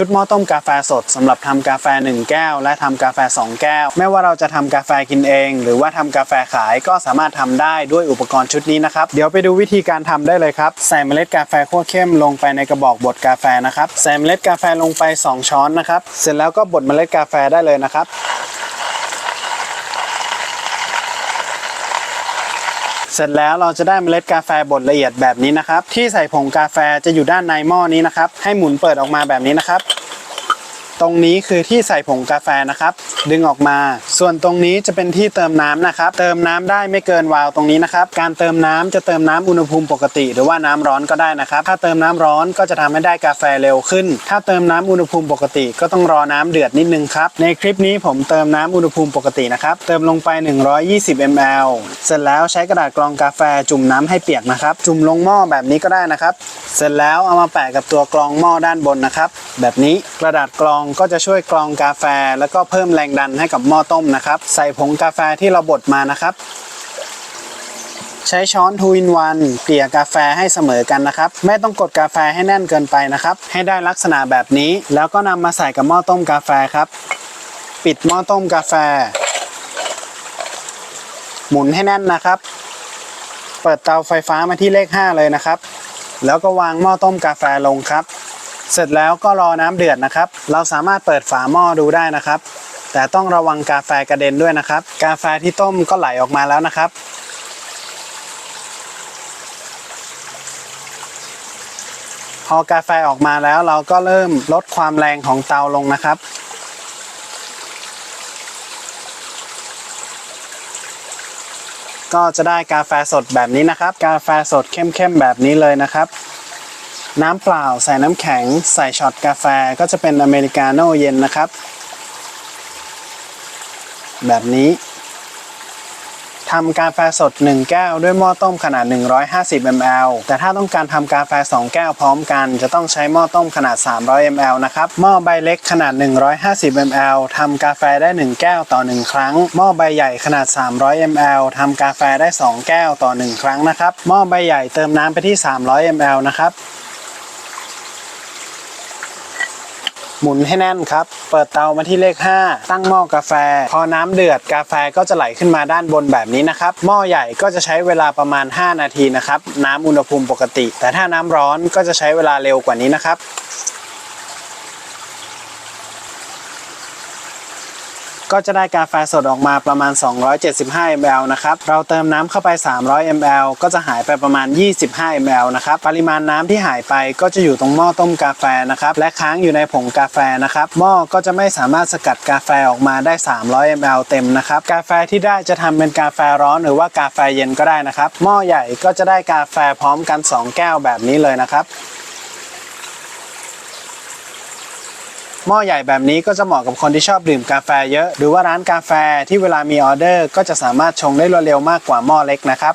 ชุดหม้อต้มกาแฟสดสำหรับทำกาแฟ 1 แก้ว และทำกาแฟ 2 แก้ว ไม่ว่าเราจะทำกาแฟกินเอง หรือว่าทำกาแฟขายก็สามารถทำได้ด้วยอุปกรณ์ชุดนี้นะครับ เดี๋ยวไปดูวิธีการทำได้เลยครับ ใส่เมล็ดกาแฟขั้วเข้มลงไปในกระบอกบดกาแฟนะครับ ใส่เมล็ดกาแฟลงไป 2 ช้อนนะครับ เสร็จแล้วก็บดเมล็ดกาแฟได้เลยนะครับ เสร็จแล้วเราจะได้เมล็ดกาแฟบดละเอียดแบบนี้นะครับ ที่ใส่ผงกาแฟจะอยู่ด้านในหม้อนี้นะครับ ให้หมุนเปิดออกมาแบบนี้นะครับ ตรงนี้คือที่ใส่ผงกาแฟนะครับ ดึงออกมา ส่วนตรงนี้จะเป็นที่เติมน้ำนะครับ เติมน้ำได้ไม่เกินวาล์วตรงนี้นะครับ การเติมน้ำจะเติมน้ำอุณหภูมิปกติ หรือว่าน้ำร้อนก็ได้นะครับ ถ้าเติมน้ำร้อนก็จะทำให้ได้กาแฟเร็วขึ้น ถ้าเติมน้ำอุณหภูมิปกติ ก็ต้องรอน้ำเดือดนิดนึงครับ ในคลิปนี้ผมเติมน้ำอุณหภูมิปกตินะครับ เติมลงไป 120 ml เสร็จแล้วใช้กระดาษกรองกาแฟจุ่มน้ำให้เปียกนะครับ จุ่มลงหม้อแบบนี้ก็ได้นะครับ เสร็จแล้วเอามาแปะกับตัวกรองหม้อด้านบนนะครับ แบบนี้กระดาษกรองก็จะช่วยกรองกาแฟ แล้วก็เพิ่มแรงดันให้กับหม้อต้มนะครับ ใส่ผงกาแฟที่เราบดมานะครับ ใช้ช้อนทูอินวันเกลี่ยกาแฟให้เสมอกันนะครับ ไม่ต้องกดกาแฟให้แน่นเกินไปนะครับ ให้ได้ลักษณะแบบนี้ แล้วก็นำมาใส่กับหม้อต้มกาแฟครับ ปิดหม้อต้มกาแฟ หมุนให้แน่นนะครับ เปิดเตาไฟฟ้ามาที่เลข 5 เลยนะครับ แล้วก็วางหม้อต้มกาแฟลงครับ เสร็จแล้วก็รอน้ำเดือดนะครับ เราสามารถเปิดฝาหม้อดูได้นะครับ แต่ต้องระวังกาแฟกระเด็นด้วยนะครับ กาแฟที่ต้มก็ไหลออกมาแล้วนะครับ พอกาแฟออกมาแล้วเราก็เริ่มลดความแรงของเตาลงนะครับก็จะได้กาแฟสดแบบนี้นะครับ กาแฟสดเข้มๆแบบนี้เลยนะครับ น้ำเปล่า ใส่น้ำแข็ง ใส่ช็อตกาแฟก็จะเป็นอเมริกาโน่เย็นนะครับ แบบนี้ทำกาแฟสด 1 แก้วด้วยหม้อต้มขนาด 150 ml แต่ถ้าต้องการทำกาแฟ 2 แก้วพร้อมกัน จะต้องใช้หม้อต้มขนาด 300 ml นะครับ หม้อใบเล็กขนาด 150 ml ทำกาแฟได้ 1 แก้วต่อ 1 ครั้ง หม้อใบใหญ่ขนาด 300 ml ทำกาแฟได้ 2 แก้วต่อ 1 ครั้งนะครับ หม้อใบใหญ่เติมน้ำไปที่ 300 ml นะครับ หมุนให้แน่นครับ เปิดเตามาที่เลข 5 ตั้งหม้อกาแฟ พอน้ำเดือดกาแฟก็จะไหลขึ้นมาด้านบนแบบนี้นะครับ หม้อใหญ่ก็จะใช้เวลาประมาณ 5 นาทีนะครับ น้ำอุณหภูมิปกติ แต่ถ้าน้ำร้อนก็จะใช้เวลาเร็วกว่านี้นะครับ ก็จะได้กาแฟสดออกมาประมาณ 275 ml นะครับ เราเติมน้ำเข้าไป 300 ml ก็จะหายไปประมาณ 25 ml นะครับ ปริมาณน้ำที่หายไปก็จะอยู่ตรงหม้อต้มกาแฟนะครับ และค้างอยู่ในผงกาแฟนะครับ หม้อก็จะไม่สามารถสกัดกาแฟออกมาได้ 300 ml เต็มนะครับ กาแฟที่ได้จะทำเป็นกาแฟร้อนหรือว่ากาแฟเย็นก็ได้นะครับ หม้อใหญ่ก็จะได้กาแฟพร้อมกัน 2 แก้วแบบนี้เลยนะครับ หม้อใหญ่แบบนี้ก็จะเหมาะกับคนที่ชอบดื่มกาแฟเยอะ หรือว่าร้านกาแฟที่เวลามีออเดอร์ ก็จะสามารถชงได้รวดเร็วมากกว่าหม้อเล็กนะครับ